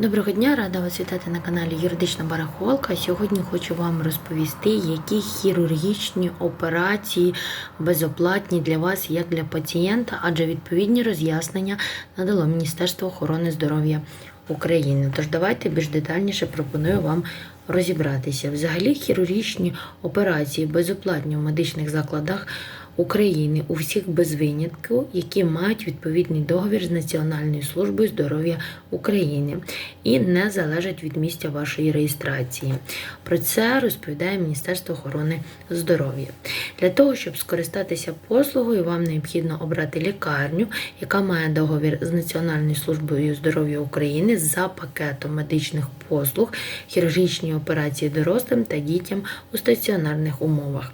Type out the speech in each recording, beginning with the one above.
Доброго дня, рада вас вітати на каналі Юридична Барахолка. Сьогодні хочу вам розповісти, які хірургічні операції безоплатні для вас, як для пацієнта, адже відповідні роз'яснення надало Міністерство охорони здоров'я України. Тож давайте більш детальніше пропоную вам розібратися. Взагалі, хірургічні операції безоплатні в медичних закладах. України у всіх без винятку, які мають відповідний договір з Національною службою здоров'я України і не залежать від місця вашої реєстрації. Про це розповідає Міністерство охорони здоров'я. Для того, щоб скористатися послугою, вам необхідно обрати лікарню, яка має договір з Національною службою здоров'я України за пакетом медичних послуг, хірургічні операції дорослим та дітям у стаціонарних умовах.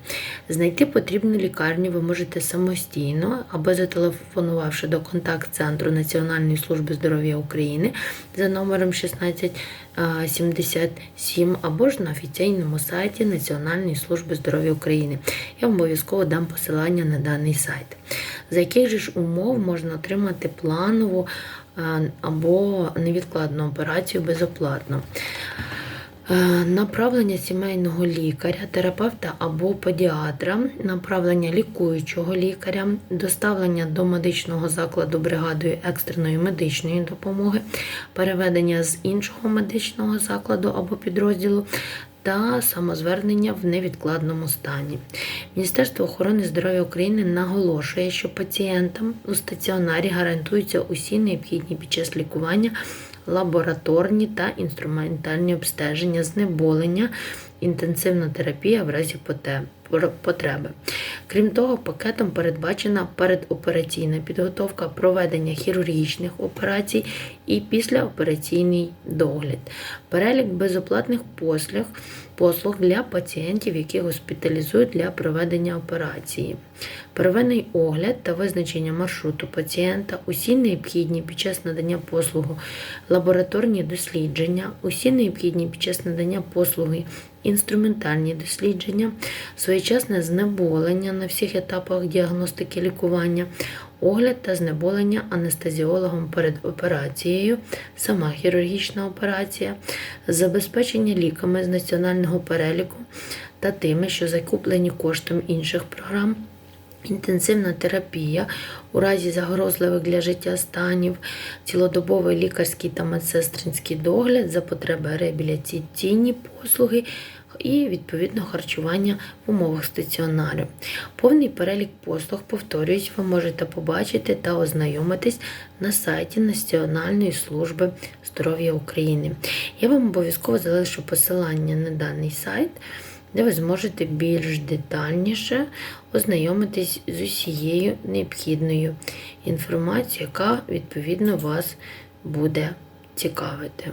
Знайти потрібну лікарню ви можете самостійно або зателефонувавши до контакт-центру Національної служби здоров'я України за номером 1677 або ж на офіційному сайті Національної служби здоров'я України. Я обов'язково дам посилання на даний сайт. За яких же ж умов можна отримати планову або невідкладну операцію безоплатно? Е, Направлення сімейного лікаря, терапевта або педіатра, направлення лікуючого лікаря, доставлення до медичного закладу бригадою екстреної медичної допомоги, переведення з іншого медичного закладу або підрозділу. Та самозвернення в невідкладному стані. Міністерство охорони здоров'я України наголошує, що пацієнтам у стаціонарі гарантуються усі необхідні під час лікування лабораторні та інструментальні обстеження, знеболення, інтенсивна терапія в разі потреби. Крім того, пакетом передбачена передопераційна підготовка, проведення хірургічних операцій і післяопераційний догляд. Перелік безоплатних послуг, послуг для пацієнтів, які госпіталізують для проведення операції. Первинний огляд та визначення маршруту пацієнта, усі необхідні під час надання послугу, лабораторні дослідження, усі необхідні під час надання послуги, інструментальні дослідження, своєчасне знеболення на всіх етапах діагностики лікування, огляд та знеболення анестезіологом перед операцією, сама хірургічна операція, забезпечення ліками з національного переліку та тими, що закуплені коштом інших програм. Інтенсивна терапія у разі загрозливих для життя станів, цілодобовий лікарський та медсестринський догляд за потреби реабілітаційні послуги і відповідно харчування в умовах стаціонару. Повний перелік послуг, повторюють, ви можете побачити та ознайомитись на сайті Національної служби здоров'я України. Я вам обов'язково залишу посилання на даний сайт де ви зможете більш детальніше ознайомитись з усією необхідною інформацією, яка відповідно вас буде цікавити.